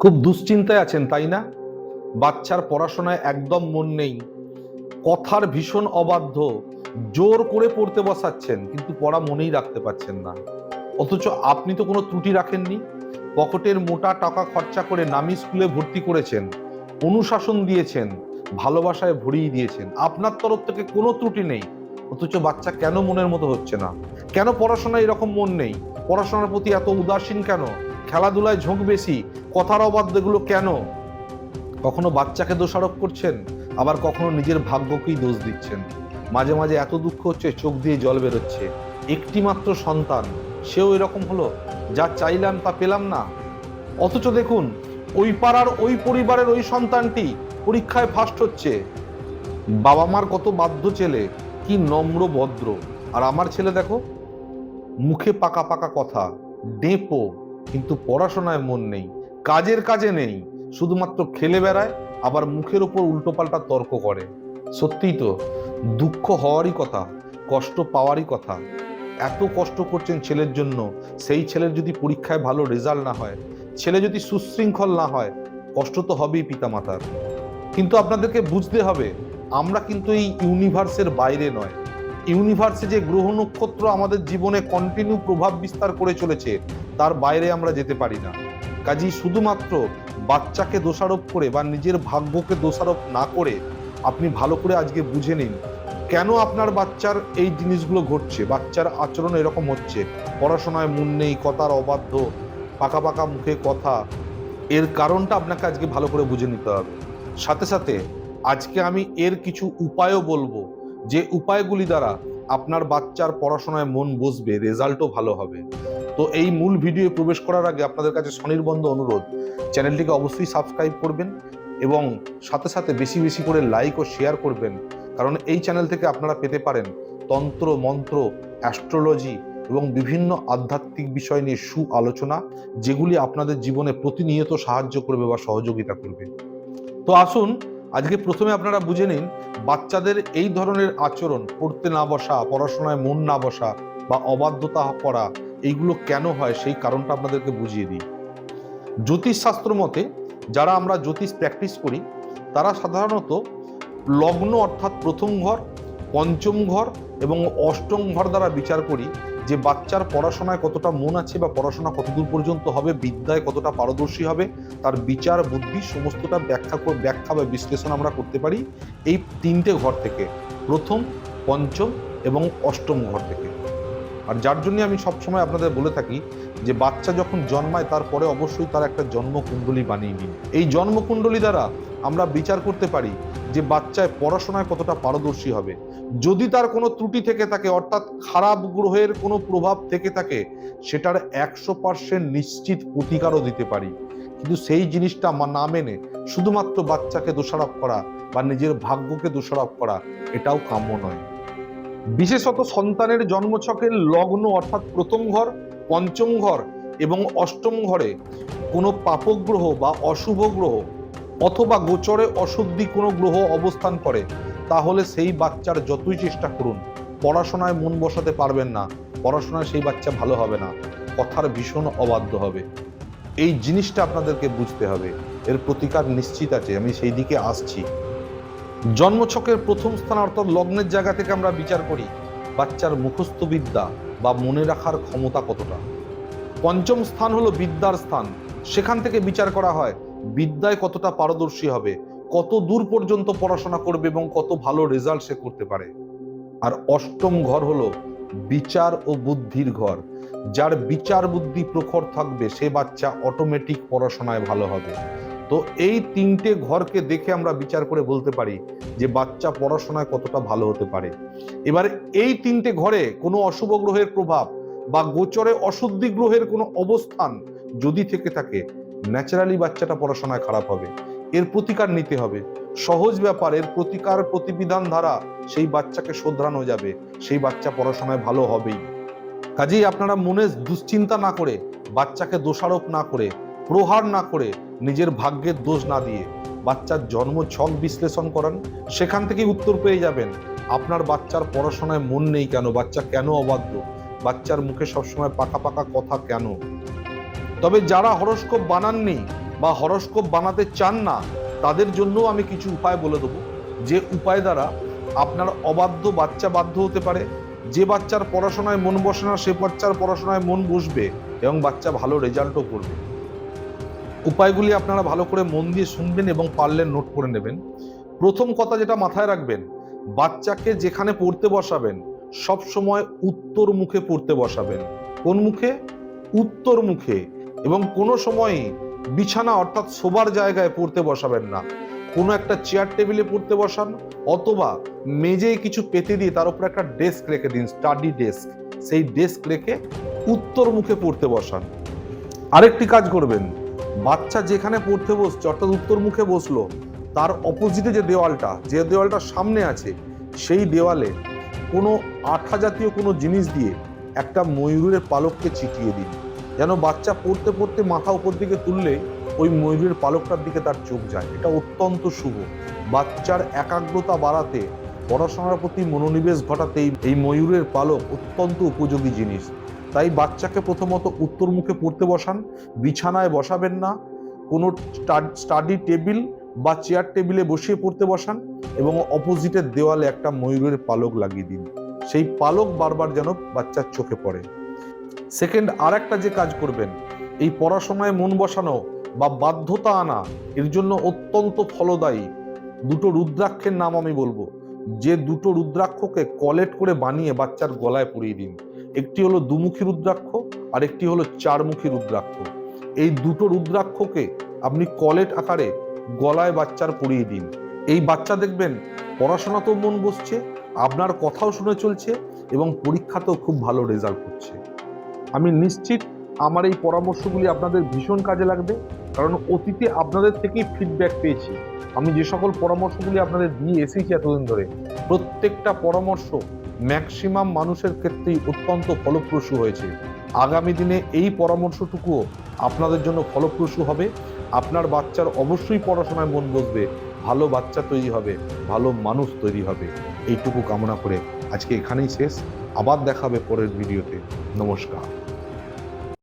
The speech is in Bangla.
খুব দুশ্চিন্তায় আছেন, তাই না? বাচ্চার পড়াশোনায় একদম মন নেই। কথার ভীষণ অবাধ্য। জোর করে পড়তে বসাচ্ছেন, কিন্তু পড়া মনেই রাখতে পারছেন না। অথচ আপনি তো কোনো ত্রুটি রাখেননি। পকেটের মোটা টাকা খরচা করে নামি স্কুলে ভর্তি করেছেন, অনুশাসন দিয়েছেন, ভালোবাসায় ভরিয়ে দিয়েছেন। আপনার তরফ থেকে কোনো ত্রুটি নেই। অথচ বাচ্চা কেন মনের মতো হচ্ছে না? কেন পড়াশোনায় এরকম মন নেই? পড়াশোনার প্রতি এত উদাসীন কেন? খেলাধুলায় ঝোঁক বেশি, কথার অবাধ্যগুলো কেন? কখনো বাচ্চাকে দোষারোপ করছেন, আবার কখনো নিজের ভাগ্যকেই দোষ দিচ্ছেন। মাঝে মাঝে এত দুঃখ হচ্ছে, চোখ দিয়ে জল বেরোচ্ছে। একটি মাত্র সন্তান, সেও এরকম হলো? যা চাইলাম তা পেলাম না। অথচ দেখুন, ওই পাড়ার ওই পরিবারের ওই সন্তানটি পরীক্ষায় ফার্স্ট হচ্ছে। বাবা মার কত বাধ্য ছেলে, কি নম্র ভদ্র। আর আমার ছেলে দেখো, মুখে পাকা পাকা কথা, ডেপো। কিন্তু পড়াশোনায় মন নেই, কাজের কাজে নেই, শুধুমাত্র খেলে বেড়ায়, আবার মুখের ওপর উল্টোপাল্টা তর্ক করে। সত্যিই তো, দুঃখ হওয়ারই কথা, কষ্ট পাওয়ারই কথা। এত কষ্ট করছেন ছেলের জন্য, সেই ছেলের যদি পরীক্ষায় ভালো রেজাল্ট না হয়, ছেলে যদি সুশৃঙ্খল না হয়, কষ্ট তো হবেই পিতামাতার। কিন্তু আপনাদেরকে বুঝতে হবে, আমরা কিন্তু এই ইউনিভার্সের বাইরে নয়। ইউনিভার্সে যে গ্রহ নক্ষত্র আমাদের জীবনে কন্টিনিউ প্রভাব বিস্তার করে চলেছে, তার বাইরে আমরা যেতে পারি না। কাজেই শুধুমাত্র বাচ্চাকে দোষারোপ করে বা নিজের ভাগ্যকে দোষারোপ না করে আপনি ভালো করে আজকে বুঝে নিন, কেন আপনার বাচ্চার এই জিনিসগুলো ঘটছে? বাচ্চার আচরণ এরকম হচ্ছে, পড়াশোনায় মন নেই, কথার অবাধ্য, পাকা পাকা মুখে কথা, এর কারণটা আপনাকে আজকে ভালো করে বুঝে নিতে হবে। সাথে সাথে আজকে আমি এর কিছু উপায়ও বলব। যে উপায়গুলি দ্বারা আপনার বাচ্চার পড়াশোনায় মন বসবে, রেজাল্টও ভালো হবে। তো এই মূল ভিডিও প্রবেশ করার আগে আপনাদের কাছে স্বনির্বন্ধ অনুরোধ, চ্যানেলটিকে অবশ্যই সাবস্ক্রাইব করবেন এবং সাথে সাথে বেশি বেশি করে লাইক ও শেয়ার করবেন। কারণ এই চ্যানেল থেকে আপনারা পেতে পারেন তন্ত্র, মন্ত্র, অ্যাস্ট্রোলজি এবং বিভিন্ন আধ্যাত্মিক বিষয় নিয়ে সু আলোচনা যেগুলি আপনাদের জীবনে প্রতিনিয়ত সাহায্য করবে বা সহযোগিতা করবে। তো আসুন, আজকে প্রথমে আপনারা বুঝে নিন বাচ্চাদের এই ধরনের আচরণ পড়তে না বসা, পড়াশোনায় মন না বসা বা অবাধ্যতা করা এইগুলো কেন হয়? সেই কারণটা আপনাদেরকে বুঝিয়ে দিই। জ্যোতিষশাস্ত্র মতে, যারা আমরা জ্যোতিষ প্র্যাকটিস করি, তারা সাধারণত লগ্ন অর্থাৎ প্রথম ঘর, পঞ্চম ঘর এবং অষ্টম ঘর দ্বারা বিচার করি। যে বাচ্চার পড়াশোনায় কতটা মন আছে বা পড়াশোনা কতদূর পর্যন্ত হবে, বিদ্যায় কতটা পারদর্শী হবে, তার বিচার, বুদ্ধি সমস্তটা ব্যাখ্যা ব্যাখ্যা বা বিশ্লেষণ আমরা করতে পারি এই তিনটে ঘর থেকে। প্রথম, পঞ্চম এবং অষ্টম ঘর থেকে। আর যার জন্য আমি সবসময় আপনাদের বলে থাকি যে বাচ্চা যখন জন্মায়, তারপরে অবশ্যই তার একটা জন্মকুণ্ডলী বানিয়ে নিন। এই জন্মকুণ্ডলী দ্বারা আমরা বিচার করতে পারি যে বাচ্চায় পড়াশোনায় কতটা পারদর্শী হবে। যদি তার কোনো ত্রুটি থেকে থাকে, অর্থাৎ খারাপ গ্রহের কোনো প্রভাব থেকে থাকে, সেটার একশো পার্সেন্ট নিশ্চিত প্রতিকারও দিতে পারি। কিন্তু সেই জিনিসটা না মেনে শুধুমাত্র বাচ্চাকে দোষারোপ করা বা নিজের ভাগ্যকে দোষারোপ করা, এটাও কাম্য নয়। বিশেষত সন্তানের জন্মছকের লগ্ন, অর্থাৎ প্রথম ঘর, পঞ্চম ঘর এবং অষ্টম ঘরে কোনো পাপগ্রহ বা অশুভ গ্রহ অথবা গোচরে অশুদ্ধি কোনো গ্রহ অবস্থান করে, তাহলে সেই বাচ্চার যতই চেষ্টা করুন, পড়াশোনায় মন বসাতে পারবেন না। পড়াশোনায় সেই বাচ্চা ভালো হবে না। কথার ভীষণ অবাধ্য হবে। এই জিনিসটা আপনাদেরকে বুঝতে হবে। এর প্রতিকার নিশ্চিত আছে। আমি সেই দিকে আসছি। জন্মছকের প্রথম স্থান অর্থাৎ লগ্নের জায়গা থেকে আমরা বিচার করি, বাচ্চার মুখস্থ বিদ্যা বা মনে রাখার ক্ষমতা কতটা। পঞ্চম স্থান হলো বিদ্যার স্থান। সেখান থেকে বিচার করা হয়। বিদ্যায় কতটা পারদর্শী হবে, কত দূর পর্যন্ত পড়াশোনা করবে এবং কত ভালো রেজাল্ট সে করতে পারে? আর অষ্টম ঘর হলো বিচার ও বুদ্ধির ঘর। যার বিচার বুদ্ধি প্রখর থাকবে, সে বাচ্চা অটোমেটিক পড়াশোনায় ভালো হবে। তো এই তিনটে ঘরকে দেখে আমরা বিচার করে বলতে পারি যে বাচ্চা পড়াশোনায় কতটা ভালো হতে পারে। এবার এই তিনটে ঘরে কোনো অশুভ গ্রহের প্রভাব বা গোচরে অশুদ্ধি গ্রহের কোনো অবস্থান যদি থেকে থাকে ন্যাচারালি বাচ্চাটা পড়াশোনায় খারাপ হবে। এর প্রতিকার নিতে হবে। সহজ ব্যাপার, এর প্রতিকার প্রতিবিধান দ্বারা সেই বাচ্চাকে শোধরানো যাবে। সেই বাচ্চা পড়াশোনায় ভালো হবেই। কাজেই আপনারা মনে দুশ্চিন্তা না করে, বাচ্চাকে দোষারোপ না করে, প্রহার না করে নিজের ভাগ্যের দোষ না দিয়ে বাচ্চার জন্ম ছক বিশ্লেষণ করান। সেখান থেকেই উত্তর পেয়ে যাবেন, আপনার বাচ্চার পড়াশোনায় মন নেই কেন? বাচ্চা কেন অবাধ্য? বাচ্চার মুখে সবসময় পাকা পাকা কথা কেন? তবে যারা হরস্কোপ বানাননি বা হরস্কোপ বানাতে চান না, তাদের জন্যও আমি কিছু উপায় বলে দেবো। যে উপায় দ্বারা আপনার অবাধ্য বাচ্চা বাধ্য হতে পারে, যে বাচ্চার পড়াশোনায় মন বসে না, সে বাচ্চার পড়াশোনায় মন বসবে এবং বাচ্চা ভালো রেজাল্টও করবে। উপায়গুলি আপনারা ভালো করে মন দিয়ে শুনবেন এবং পারলে নোট করে নেবেন। প্রথম কথা যেটা মাথায় রাখবেন, বাচ্চাকে যেখানে পড়তে বসাবেন সব সময় উত্তর মুখে পড়তে বসাবেন। কোন মুখে? উত্তর মুখে। এবং কোনো সময়ই বিছানা অর্থাৎ শোবার জায়গায় পড়তে বসাবেন না। কোনো একটা চেয়ার টেবিলে পড়তে বসান অথবা মেজে কিছু পেতে দিয়ে তার উপর একটা ডেস্ক রেখে দিন স্টাডি ডেস্ক সেই ডেস্ক রেখে উত্তর মুখে পড়তে বসান। আরেকটি কাজ করবেন, বাচ্চা যেখানে পড়তে বসছে, অর্থাৎ উত্তর মুখে বসল, তার অপোজিটে যে দেওয়ালটা যে দেওয়ালটা সামনে আছে, সেই দেওয়ালে কোনো আঠা জাতীয় কোনো জিনিস দিয়ে একটা ময়ূরের পালককে চিটিয়ে দিন। যেন বাচ্চা পড়তে পড়তে মাথা উপর দিকে তুললে ওই ময়ূরের পালকটার দিকে তার চোখ যায়। এটা অত্যন্ত শুভ। বাচ্চার একাগ্রতা বাড়াতে, পড়াশোনার প্রতি মনোনিবেশ ঘটাতে এই- এই ময়ূরের পালক অত্যন্ত উপযোগী জিনিস। তাই বাচ্চাকে প্রথমত উত্তর মুখে পড়তে বসান, বিছানায় বসাবেন না, কোনো স্টাডি টেবিল বা চেয়ার টেবিলে বসিয়ে পড়তে বসান এবং অপোজিটের দেওয়ালে একটা ময়ূরের পালক লাগিয়ে দিন। সেই পালক বারবার যেন বাচ্চার চোখে পড়ে। সেকেন্ড আর একটা যে কাজ করবেন, এই পড়াশোনায় মন বসানো বা বাধ্যতা আনা, এর জন্য অত্যন্ত ফলদায়ী। দুটো রুদ্রাক্ষের নাম আমি বলব। যে দুটো রুদ্রাক্ষকে কলেট করে বানিয়ে বাচ্চার গলায় পরিয়ে দিন। একটি হলো দুমুখী রুদ্রাক্ষ, আর একটি হলো চারমুখী রুদ্রাক্ষ। এই দুটো রুদ্রাক্ষকে আপনি কলেট আকারে গলায় বাচ্চার পরিয়ে দিন। এই বাচ্চা দেখবেন, পড়াশোনাতেও মন বসছে, আপনার কথাও শুনে চলছে, এবং পরীক্ষাতেও খুব ভালো রেজাল্ট করছে। আমি নিশ্চিত আমার এই পরামর্শগুলি আপনাদের ভীষণ কাজে লাগবে, কারণ অতীতে আপনাদের থেকেই ফিডব্যাক পেয়েছি। আমি যে সকল পরামর্শগুলি আপনাদের দিয়ে এসেছি এতদিন ধরে, প্রত্যেকটা পরামর্শ ম্যাক্সিমাম মানুষের ক্ষেত্রেই অত্যন্ত ফলপ্রসূ হয়েছে। আগামী দিনে এই পরামর্শটুকুও আপনাদের জন্য ফলপ্রসূ হবে। আপনার বাচ্চার অবশ্যই পড়াশোনায় মন বসবে, ভালো বাচ্চা তৈরি হবে, ভালো মানুষ তৈরি হবে। এইটুকু কামনা করে আজকে এখানেই শেষ। আবার দেখাবে পরের ভিডিওতে। নমস্কার।